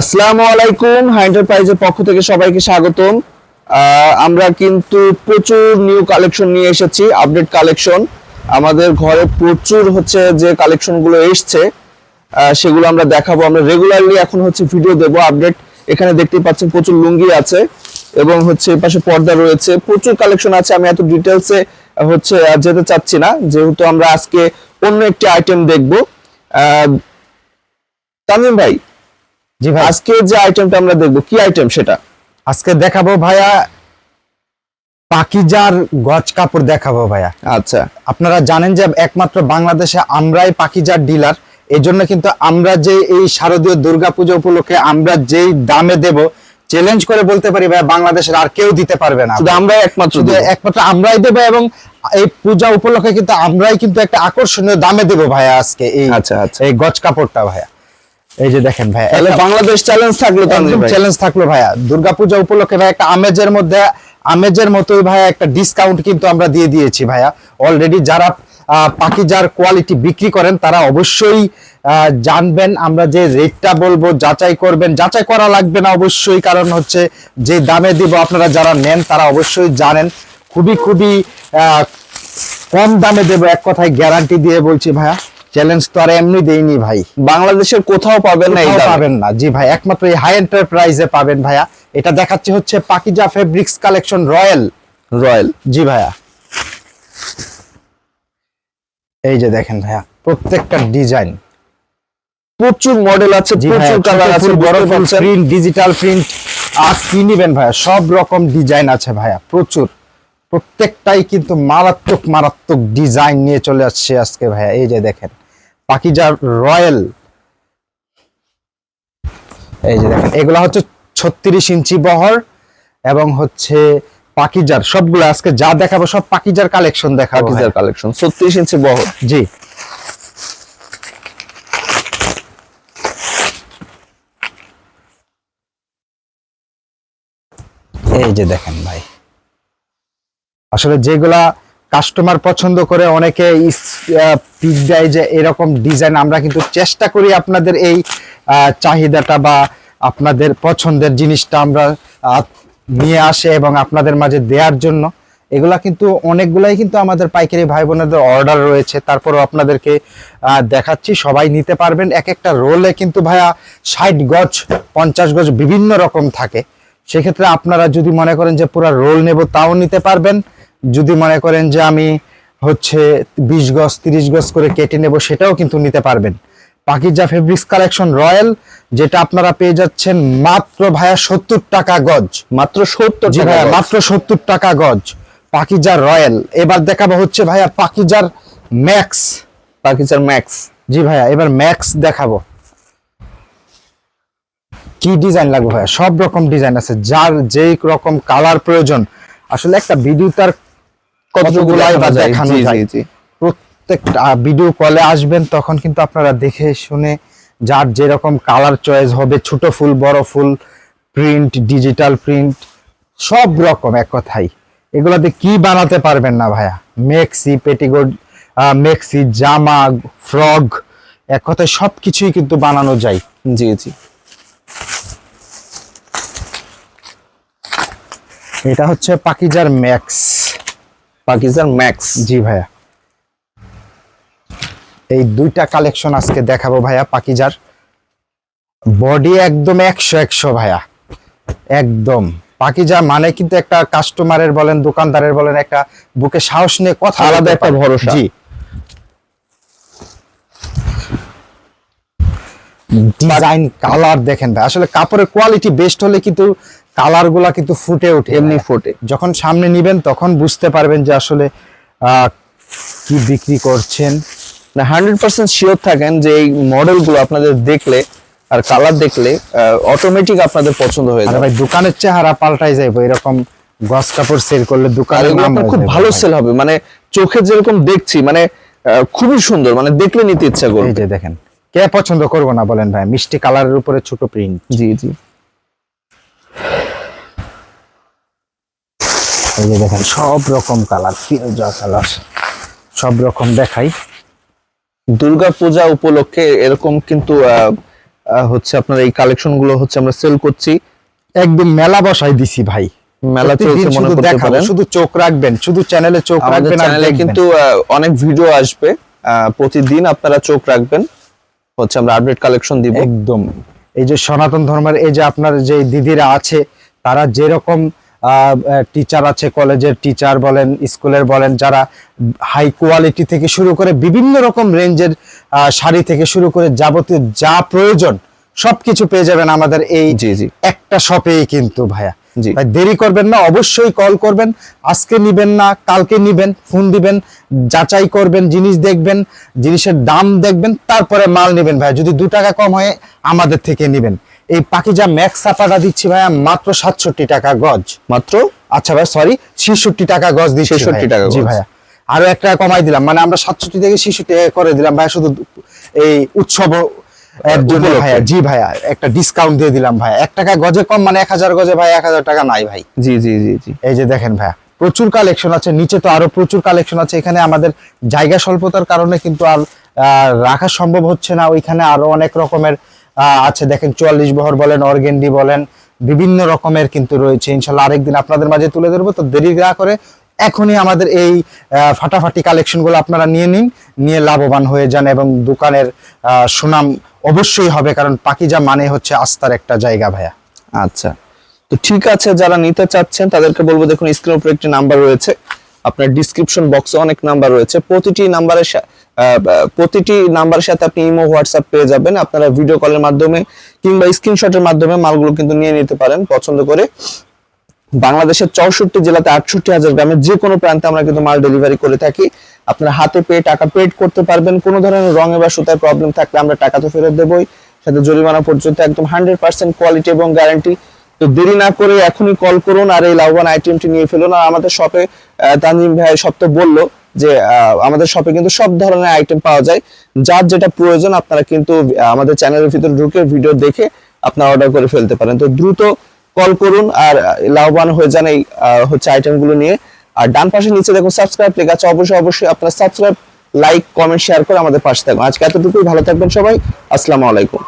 আসসালামু আলাইকুম হাই এন্টারপ্রাইজের পক্ষ থেকে সবাইকে স্বাগতম। আমরা কিন্তু প্রচুর নিউ কালেকশন নিয়ে এসেছি আপডেট কালেকশন আমাদের ঘরে প্রচুর হচ্ছে যে কালেকশনগুলো এসছে সেগুলো আমরা দেখাবো। আমরা রেগুলারলি এখন হচ্ছে ভিডিও দেব আপডেট এখানে দেখতে পাচ্ছেন প্রচুর লুঙ্গি আছে এবং হচ্ছে পাশে পর্দা রয়েছে। প্রচুর কালেকশন আছে, আমি এত ডিটেলসে হচ্ছে যেতে চাচ্ছি না। যেহেতু আমরা আজকে অন্য একটি আইটেম দেখব। তামিম ভাই জি ভাই। আজকে যে আইটেমটা আমরা দেখব কি আইটেম সেটা? আজকে দেখাবো ভাইয়া পাকিজার গজ কাপড় দেখাবো ভাইয়া। আচ্ছা। আপনারা জানেন যে একমাত্র বাংলাদেশে আমরাই পাকিজার ডিলার এই জন্য কিন্তু আমরা যে এই শারদীয় দুর্গাপূজা উপলক্ষে আমরা যেই দামে দেব চ্যালেঞ্জ করে বলতে পারি ভাইয়া বাংলাদেশের আর কেউ দিতে পারবে না। শুধু আমরাই একমাত্র একমাত্র আমরাই দেবো এবং এই পূজা উপলক্ষে কিন্তু আমরাই কিন্তু একটা আকর্ষণীয় দামে দেবো ভাইয়া আজকে এই আচ্ছা, আচ্ছা। এই গজ কাপড়টা ভাইয়া। এই যে দেখেন ভাইয়া তাহলে বাংলাদেশ চ্যালেঞ্জ থাকল চ্যালেঞ্জ থাকল ভাইয়া। দুর্গাপূজা উপলক্ষে ভাই একটা আমেজের মধ্যে আমেজের মতোই ভাইয়া একটা ডিসকাউন্ট কিন্তু আমরা দিয়ে দিয়েছি ভাইয়া। অলরেডি যারা পাকিজার কোয়ালিটি বিক্রি করেন তারা অবশ্যই আহ, জানবেন আমরা যে রেটটা বলব যাচাই করবেন। যাচাই করা লাগবে না অবশ্যই কারণ হচ্ছে যে দামে দিব আপনারা যারা নেন তারা অবশ্যই জানেন। খুবই খুবই আহ, কম দামে দেবো এক কথায় গ্যারান্টি দিয়ে বলছি ভাইয়া। চ্যালেঞ্জ তো আর এমনি দেইনি ভাই। বাংলাদেশের কোথাও পাবেন না পাবেন না। জি ভাই একমাত্র এই হাই এন্টারপ্রাইজে পাবেন ভাইয়া। এটা দেখাচ্ছে হচ্ছে Pakiza fabrics collection royal royal জি ভাইয়া। এই যে দেখেন ভাইয়া প্রত্যেকটা ডিজাইন প্রচুর মডেল আছে প্রচুর কালার আছে বড়। প্রিন্ট ডিজিটাল প্রিন্ট আর কি নিবেন ভাইয়া? সব রকম ডিজাইন আছে ভাইয়া প্রচুর। প্রত্যেকটাই কিন্তু মারাত্মক মারাত্মক ডিজাইন নিয়ে চলে আসছে আজকে ভাইয়া। এই যে দেখেন। পাকিজা রয়্যাল। এই যে দেখেন এগুলা হচ্ছে ছত্রিশ ইঞ্চি বহর এবং হচ্ছে পাকিজার। সবগুলো আজকে যা দেখাবো সব পাকিজার কালেকশন দেখাবো পাকিজার কালেকশন 36 ইঞ্চি বহর। জি। এই যে দেখেন ভাই। আসলে যেগুলা কাস্টমার পছন্দ করে, অনেকে পিক দেয় যে এরকম ডিজাইন আমরা কিন্তু চেষ্টা করি আপনাদের এই চাহিদাটা বা আপনাদের পছন্দের জিনিসটা আমরা নিয়ে আসে এবং আপনাদের মাঝে দেওয়ার জন্য। এগুলা কিন্তু অনেকগুলাই কিন্তু আমাদের পাইকারি ভাই বোনেদের অর্ডার রয়েছে। তারপরও আপনাদেরকে দেখাচ্ছি, সবাই নিতে পারবেন। এক একটা রোলে কিন্তু ভাইয়া ষাট গজ, পঞ্চাশ গজ বিভিন্ন রকম থাকে। সেক্ষেত্রে আপনারা যদি মনে করেন যে পুরো রোল নেব, তাও নিতে পারবেন। যদি মনে করেন যে আমি হচ্ছে বিশ গজ তিরিশ গজ করে কেটে নেব সেটাও কিন্তু নিতে পারবেন। পাকিজা ফেব্রিক্স কালেকশন রয়্যাল যেটা আপনারা পেয়ে যাচ্ছেন মাত্র ভাইয়া সত্তর টাকা গজ। মাত্র 70 জি ভাইয়া মাত্র সত্তর টাকা গজ। পাকিজার রয়্যাল এবার দেখাবো হচ্ছে ভাইয়া পাকিজার ম্যাক্স পাকিজার ম্যাক্স জি ভাইয়া এবার ম্যাক্স দেখাবো। কি ডিজাইন লাগবে ভাইয়া? সব রকম ডিজাইন আছে যার যেই রকম কালার প্রয়োজন। আসলে একটা ভিডিও তার দেখানো যায়? প্রত্যেকটা ভিডিও কলে আসবেন তখন কিন্তু আপনারা দেখে শুনে যার যেরকম কালার চয়েস হবে ছোট ফুল বড় ফুল প্রিন্ট ডিজিটাল প্রিন্ট সব রকম এক কথাই। এগুলাতে কি বানাতে পারবেন না ভাইয়া? মেক্সি পেটিকোট মেক্সি জামা ফ্রগ এক কথায় সব কিছুই কিন্তু বানানো যায়। জি জি। এটা হচ্ছে পাকিজার ম্যাক্স পাকিজার ম্যাক্স। জি ভাইয়া। এই দুইটা কালেকশন আজকে দেখাবো ভাইয়া পাকিজার। বডি একদম একশো একশো ভাইয়া। একদম। পাকিজা মানে কিন্তু একটা কাস্টমারের বলেন দোকানদারের বলেন একটা বুকে সাহস নিয়ে কথা আলাদা একটা ভরসা। জি। ডিজাইন কালার দেখেন ভাই। আসলে কাপড়ের কোয়ালিটি বেস্ট হলে কিন্তু কালারগুলা কিন্তু ফুটে ওঠে এমনি ফুটে। যখন সামনে নিবেন তখন বুঝতে পারবেন যে আসলে কি বিক্রি করছেন। না হান্ড্রেড পার্সেন্ট শিওর থাকেন যে এই মডেলগুলো আপনাদের দেখলে আর কালার দেখলে অটোমেটিক আপনাদের পছন্দ হয়ে যাবে। ভাই দোকানের চেহারা পাল্টাই যাইবো এরকম গস কাপড় সেল করলে হয়ে খুব ভালো সেল হবে। মানে চোখে যেরকম দেখছি মানে আহ, খুবই সুন্দর। মানে দেখলে নিতে ইচ্ছা করবে। দেখেন কে পছন্দ করব না বলেন ভাই? মিষ্টি কালারের উপরে ছোট প্রিন্ট জি জি। এই যে দেখেন সব রকম কালার ফিরোজা কালার সব রকম দেখাই। দুর্গা পূজা উপলক্ষে এরকম কিন্তু হচ্ছে আপনার এই কালেকশনগুলো হচ্ছে আমরা সেল করছি। একদম মেলা বসাই দিছি ভাই। মেলা চলছে মনে শুধু করতে পারেন। শুধু চোখ রাখবেন শুধু চ্যানেলে চোখ রাখবেন আর চ্যানেলে কিন্তু আহ, অনেক ভিডিও আসবে। আহ, প্রতিদিন আপনারা চোখ রাখবেন। হচ্ছে আমরা আপডেট কালেকশন দিব। একদম। এই যে সনাতন ধর্মের এই যে আপনার যে দিদিরা আছে তারা যেরকম টিচার আছে কলেজের টিচার বলেন স্কুলের বলেন যারা হাই কোয়ালিটি থেকে শুরু করে বিভিন্ন রকম রেঞ্জের শাড়ি থেকে শুরু করে যাবতীয় যা প্রয়োজন সবকিছু পেয়ে যাবেন আমাদের এই একটা শপেই কিন্তু ভাইয়া। তাই দেরি করবেন না অবশ্যই কল করবেন। আজকে নিবেন না কালকে নিবেন ফোন দিবেন যাচাই করবেন জিনিস দেখবেন জিনিসের দাম দেখবেন তারপরে মাল নেবেন ভাইয়া যদি দু টাকা কম হয় আমাদের থেকে নিবেন। এই পাকিজা ম্যাক্স সাপাটা দিচ্ছি ভাইয়া মাত্র সাতষট্টি টাকা গজ। মাত্র? আচ্ছা ভাই সরি ছেষট্টি টাকা গজ দিচ্ছি 66 ভাইয়া। টাকা জি ভাইয়া। আরও এক টাকা কমাই দিলাম মানে আমরা সাতষট্টি থেকে ছেষট্টি করে দিলাম ভাইয়া শুধু এই উৎসব এর জন্য ভাইয়া জি ভাইয়া একটা ডিসকাউন্ট দিয়ে দিলাম ভাইয়া। এক টাকা গজে কম মানে এক হাজার গজে ভাই এক হাজার টাকা নাই ভাই। জি জি জি জি। এই যে দেখেন ভাইয়া প্রচুর কালেকশন আছে নিচে তো আরও প্রচুর কালেকশন আছে। এখানে আমাদের জায়গা স্বল্পতার কারণে কিন্তু আর রাখা সম্ভব হচ্ছে না। ওইখানে আরও অনেক রকমের আহ, আছে। দেখেন চুয়াল্লিশ বহর বলেন অর্গেন্ডি বলেন বিভিন্ন রকমের কিন্তু রয়েছে। ইনশাল্লাহ আরেকদিন আপনাদের মাঝে তুলে ধরবো। তো দেরি না করে এখনই আমাদের এই ফাটাফাটি কালেকশনগুলো আপনারা নিয়ে নিন, নিয়ে লাভবান হয়ে যান এবং দোকানের সুনাম অবশ্যই হবে, কারণ পাকিজা মানে হচ্ছে আস্থার একটা জায়গা ভাইয়া। আচ্ছা। তো ঠিক আছে, যারা নিতে চাচ্ছেন, তাদেরকে বলব দেখুন স্ক্রিনের উপরে একটি নাম্বার রয়েছে। আপনার ডিসক্রিপশন বক্সে অনেক নাম্বার রয়েছে। প্রতিটি নাম্বারের প্রতিটি নাম্বারের সাথে আপনি ইমো, হোয়াটসঅ্যাপ পেয়ে যাবেন। আপনারা ভিডিও কলের মাধ্যমে কিংবা স্ক্রিনশটের মাধ্যমে মালগুলো কিন্তু নিয়ে নিতে পারেন, পছন্দ করে। বাংলাদেশের চৌষট্টি জেলাতে আটষট্টি হাজার গ্রামের যে কোনো প্রান্তে আমরা কিন্তু মাল ডেলিভারি করে থাকি। আপনারা হাতে পেয়ে টাকা পেড করতে পারবেন। কোনো ধরনের রঙে বা সুতায় প্রবলেম থাকলে আমরা টাকা তো ফেরত দেবই। সাথে জরিমানা পর্যন্ত একদম হান্ড্রেড পার্সেন্ট কোয়ালিটি এবং গ্যারান্টি তো দেরি না করে এখনই কল করুন আর এই লাভবান আইটেমটি নিয়ে ফেলুন। আর আমাদের শপে তানজিম ভাই সব তো বলল যে আমাদের শপে কিন্তু সব ধরনের আইটেম পাওয়া যায়। যার যেটা প্রয়োজন আপনারা কিন্তু আমাদের চ্যানেলের ভিতরে ঢুকে ভিডিও দেখে আপনারা অর্ডার করে ফেলতে পারেন। তো দ্রুত কল করুন আর লাভবান হয়ে যান এই হচ্ছে আইটেমগুলো নিয়ে। আর ডান পাশে নিচে দেখুন সাবস্ক্রাইব লেখা আছে, অবশ্যই অবশ্যই আপনারা সাবস্ক্রাইব লাইক কমেন্ট শেয়ার করে আমাদের পাশে থাকুন। আজকে এতটুকুই, ভালো থাকবেন সবাই। আসসালামু আলাইকুম।